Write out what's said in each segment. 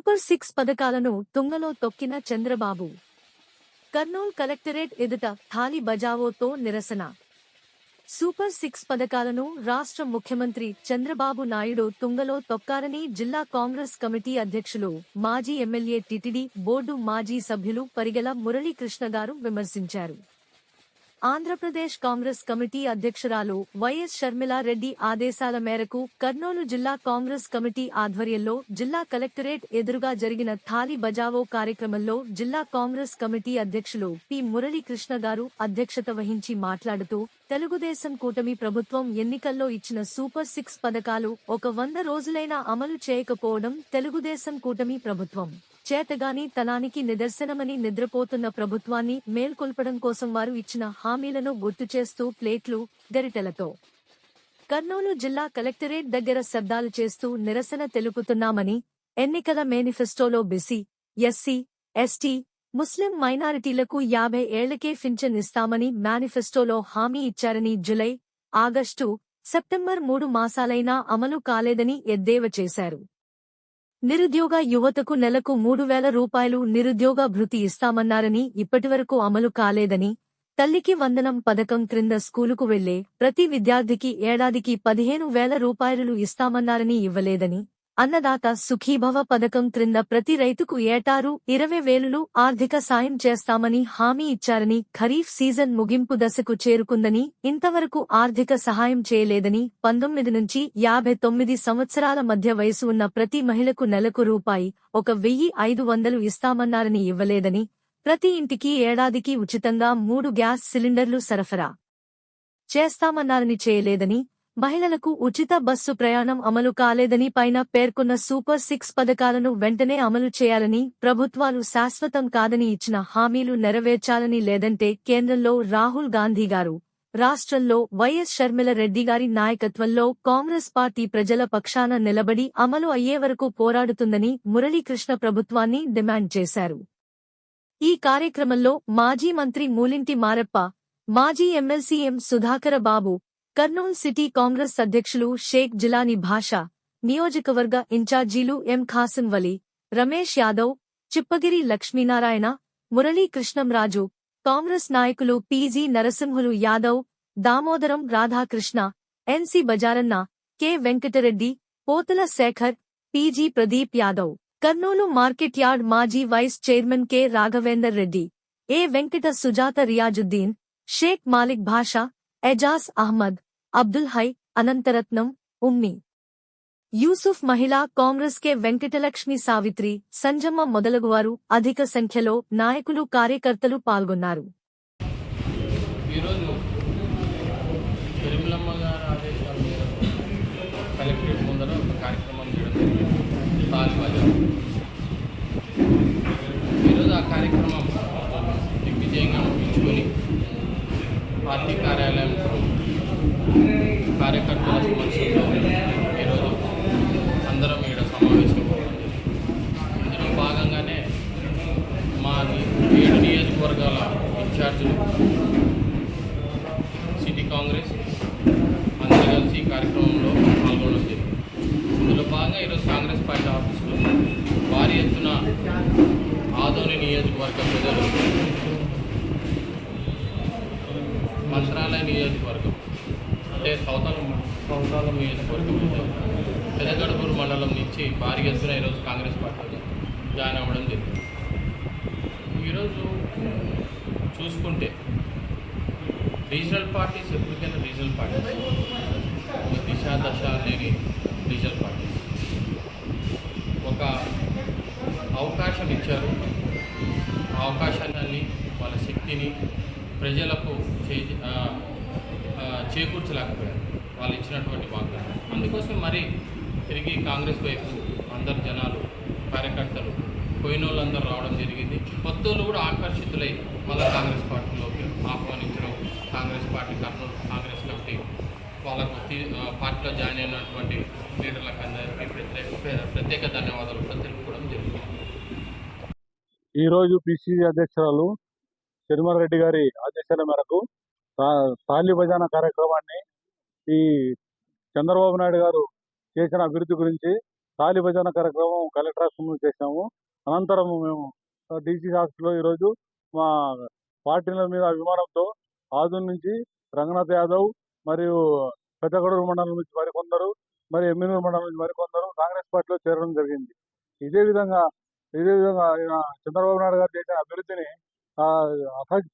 Super six పథకాలను తుంగలో తొక్కిన చంద్రబాబు. కర్నూల్ కలెక్టరేట్ ఎదుట థాలి బజావోతో నిరసన. సూపర్ సిక్స్ పథకాలను రాష్ట్ర ముఖ్యమంత్రి చంద్రబాబు నాయుడు తుంగలో తొక్కారని జిల్లా కాంగ్రెస్ కమిటీ అధ్యక్షులు మాజీ ఎమ్మెల్యే టిటిడి బోర్డు మాజీ సభ్యులు పరిగెల మురళీకృష్ణ గారు విమర్శించారు. ఆంధ్రప్రదేశ్ కాంగ్రెస్ కమిటీ అధ్యక్షురాలు వైఎస్ షర్మిలారెడ్డి ఆదేశాల మేరకు కర్నూలు జిల్లా కాంగ్రెస్ కమిటీ ఆధ్వర్యంలో జిల్లా కలెక్టరేట్ ఎదురుగా జరిగిన థాలి బజావో కార్యక్రమంలో జిల్లా కాంగ్రెస్ కమిటీ అధ్యక్షులు పి మురళీకృష్ణ గారు అధ్యక్షత వహించి మాట్లాడుతూ తెలుగుదేశం కూటమి ప్రభుత్వం ఎన్నికల్లో ఇచ్చిన సూపర్ సిక్స్ పథకాలు ఒక వంద రోజులైనా అమలు చేయకపోవడం తెలుగుదేశం కూటమి ప్రభుత్వం. చేతగాని తనానికి నిదర్శనమని నిద్రపోతున్న ప్రభుత్వాన్ని మేల్కొల్పడం కోసం వారు ఇచ్చిన హామీలను గుర్తు చేస్తూ ప్లేట్లు గరిటెలతో కర్నూలు జిల్లా కలెక్టరేట్ దగ్గర శబ్దాలు చేస్తూ నిరసన తెలుపుతున్నామని ఎన్నికల మేనిఫెస్టోలో బిసి ఎస్సీ ఎస్టీ ముస్లిం మైనారిటీలకు యాభై ఏళ్ళకే ఫించన్ ఇస్తామని మేనిఫెస్టోలో హామీ ఇచ్చారని జులై ఆగస్టు సెప్టెంబర్ మూడు మాసాలైనా అమలు కాలేదని ఎద్దేవా చేశారు. నిరుద్యోగ యువతకు నెలకు మూడు వేల రూపాయలు నిరుద్యోగ భృతి ఇస్తామన్నారని ఇప్పటివరకు అమలు కాలేదని తల్లికి వందనం పథకం క్రింద స్కూలుకు వెళ్ళే ప్రతి విద్యార్థికి ఏడాదికి పదిహేను వేల రూపాయలు ఇస్తామన్నారని ఇవ్వలేదని అన్నదాత సుఖీభవ పథకం క్రింద ప్రతి రైతుకు ఏటారు ఇరవై వేలులు ఆర్థిక సాయం చేస్తామని హామీ ఇచ్చారని ఖరీఫ్ సీజన్ ముగింపు దశకు చేరుకుందని ఇంతవరకు ఆర్థిక సహాయం చేయలేదని పంతొమ్మిది నుంచి యాభై తొమ్మిది సంవత్సరాల మధ్య వయసు ఉన్న ప్రతి మహిళకు నెలకు రూపాయి ఒక వెయ్యి ఐదు వందలు ఇస్తామన్నారని ఇవ్వలేదని ప్రతి ఇంటికి ఏడాదికి ఉచితంగా మూడు గ్యాస్ సిలిండర్లు సరఫరా చేస్తామన్నారని చేయలేదని మహిళలకు ఉచిత బస్సు ప్రయాణం అమలు కాలేదని పైన పేర్కొన్న సూపర్ సిక్స్ పథకాలను వెంటనే అమలు చేయాలని ప్రభుత్వాలు శాశ్వతం కాదని ఇచ్చిన హామీలు నెరవేర్చాలని లేదంటే కేంద్రంలో రాహుల్ గాంధీ గారు రాష్ట్రంలో వైఎస్ షర్మిల రెడ్డి గారి నాయకత్వంలో కాంగ్రెస్ పార్టీ ప్రజల పక్షాన నిలబడి అమలు అయ్యే వరకు పోరాడుతుందని మురళీకృష్ణ ప్రభుత్వాన్ని డిమాండ్ చేశారు. ఈ కార్యక్రమంలో మాజీ మంత్రి మూలింటి మారప్ప మాజీ MLC M Sudhakar Babu Kurnool city Congress అధ్యక్షులు షేక్ జిలాని భాషా నియోజకవర్గ ఇన్ఛార్జీలు ఎం ఖాసిం వలీ రమేష్ యాదవ్ చిప్పగిరి లక్ష్మీనారాయణ మురళీకృష్ణంరాజు కాంగ్రెస్ నాయకులు PG Narasimhulu Yadav Damodaram Radhakrishna NC Bazaranna K Venkatreddy Potala Shekhar PG Pradeep Yadav. Kurnool market yard మాజీ vice chairman K Raghavender Reddy A Venkata Sujatha Riyazuddin Sheikh Malik Basha Ejaz Ahmed Abdul Hai Anantharatnam ఉమ్మి. Yusuf Mahila Congress K Venkatalakshmi Savitri Sanjamma మొదలగువారు అధిక సంఖ్యలో నాయకులు కార్యకర్తలు పాల్గొన్నారు. Collectorate ముందర ఒక కార్యక్రమం చేయడం జరిగింది తాలిబాజా ఈరోజు ఆ కార్యక్రమం దిగ్విజయంగా ముగించుకొని పార్టీ కార్యాలయం కార్యకర్తల సమక్షంలో ఈరోజు అందరం ఇక్కడ సమావేశం అవ్వడం జరిగింది. ఇందులో భాగంగానే మా ని- ఏడు నియోజకవర్గాల ఇన్ఛార్జీలు సిటీ కాంగ్రెస్ అందరూ కలిసి కార్యక్రమంలో పాల్గొనడం జరిగింది. ఇందులో భాగంగా ఈరోజు కాంగ్రెస్ పార్టీ ఆఫీసులో భారీ ఎత్తున ఆదోని నియోజకవర్గ ప్రజలు మంత్రాలయ నియోజకవర్గం అంటే సౌతాలం సౌతాలం నియోజకవర్గం నుంచి పెదగడుపూరు మండలం నుంచి భారీ ఎత్తున ఈరోజు కాంగ్రెస్ పార్టీలో జాయిన్ అవ్వడం జరిగింది. ఈరోజు చూసుకుంటే రీజనల్ పార్టీస్ ఎప్పటికైనా రీజనల్ పార్టీస్ దిశ దశ అనేవి రీజనల్ పార్టీస్ ఒక అవకాశం ఇచ్చారు. ఆ అవకాశాన్ని వాళ్ళ శక్తిని ప్రజలకు చే చేకూర్చలేకపోయారు. వాళ్ళు ఇచ్చినటువంటి వాగ్దానం. అందుకోసం మరి తిరిగి కాంగ్రెస్ వైపు అందరు జనాలు కార్యకర్తలు పోయిన వాళ్ళందరూ రావడం జరిగింది. కొత్త వాళ్ళు కూడా ఆకర్షితులై మళ్ళీ కాంగ్రెస్ పార్టీలో ఆహ్వానించడం కాంగ్రెస్ పార్టీ కర్నూలు కాంగ్రెస్ కమిటీ వాళ్ళకు తీ- ఆ, పార్టీలో జాయిన్ అయినటువంటి లీడర్లకు అందరికీ ప్రత్యేక ప్రత్యేక ధన్యవాదాలు. తెలుపుకోవడం జరిగింది ఈరోజు పిసిసి అధ్యక్షురాలు రెడ్డి గారి ఆదేశాల మేరకు తా- తాళి భజన కార్యక్రమాన్ని ఈ చంద్రబాబు నాయుడు గారు చేసిన అభివృద్ధి గురించి తాలి భజన కార్యక్రమం కలెక్టర్ ఆఫీస్ ముందు చేశాము. అనంతరం మేము డీసీ ఆఫీస్లో ఈరోజు మా పార్టీల మీద అభిమానంతో ఆదు నుంచి రంగనాథ్ యాదవ్ మరియు పెద్దగడూరు మండలం నుంచి మరికొందరు మరి ఎమ్మినూరు మండలం నుంచి మరికొందరు కాంగ్రెస్ పార్టీలో చేరడం జరిగింది. ఇదే విధంగా ఇదే విధంగా చంద్రబాబు నాయుడు గారు చేసిన అభివృద్ధిని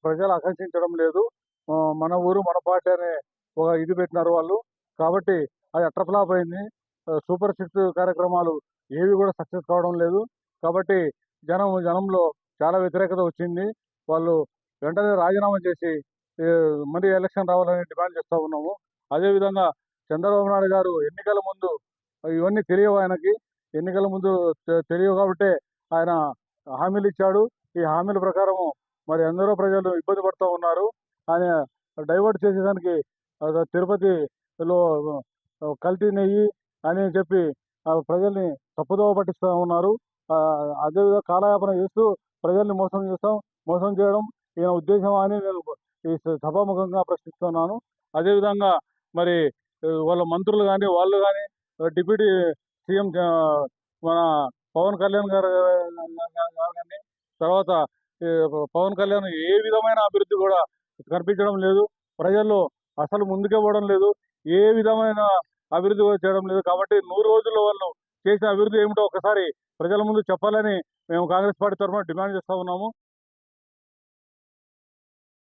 ప్రజలు ఆకాంక్షించడం లేదు. మన ఊరు మన పార్టీ అనే ఒక ఇది పెట్టినారు వాళ్ళు. కాబట్టి అది అట్రఫ్లాప్ అయింది. సూపర్ సిక్స్ కార్యక్రమాలు ఏవి కూడా సక్సెస్ కావడం లేదు. కాబట్టి జనం జనంలో చాలా వ్యతిరేకత వచ్చింది. వాళ్ళు వెంటనే రాజీనామా చేసి మళ్ళీ ఎలక్షన్ రావాలని డిమాండ్ చేస్తూ ఉన్నాము. అదేవిధంగా చంద్రబాబు నాయుడు గారు ఎన్నికల ముందు ఇవన్నీ తెలియవు ఆయనకి. ఎన్నికల ముందు తెలియవు కాబట్టి ఆయన హామీలు ఇచ్చాడు. ఈ హామీల ప్రకారము మరి ఎందరో ప్రజలు ఇబ్బంది పడుతూ ఉన్నారు. ఆయన డైవర్ట్ చేసేదానికి తిరుపతిలో కల్తీ నెయ్యి అని చెప్పి ప్రజల్ని తప్పుదోవ పట్టిస్తూ ఉన్నారు. అదేవిధంగా కాలయాపన చేస్తూ ప్రజల్ని మోసం చేస్తాం మోసం చేయడం ఈయన ఉద్దేశం అని నేను ఈ సభాముఖంగా ప్రశ్నిస్తున్నాను. అదేవిధంగా మరి వాళ్ళ మంత్రులు కానీ వాళ్ళు కానీ డిప్యూటీ సీఎం మన పవన్ కళ్యాణ్ గారు కానీ తర్వాత పవన్ కళ్యాణ్ ఏ విధమైన అభివృద్ధి కూడా కనిపించడం లేదు. ప్రజల్లో అసలు ముందుకే పోవడం లేదు. ఏ విధమైన అభివృద్ధి కూడా చేయడం లేదు. కాబట్టి నూరు రోజుల్లో వాళ్ళు చేసిన అభివృద్ధి ఏమిటో ఒకసారి ప్రజల ముందు చెప్పాలని మేము కాంగ్రెస్ పార్టీ తరఫున డిమాండ్ చేస్తూ ఉన్నాము.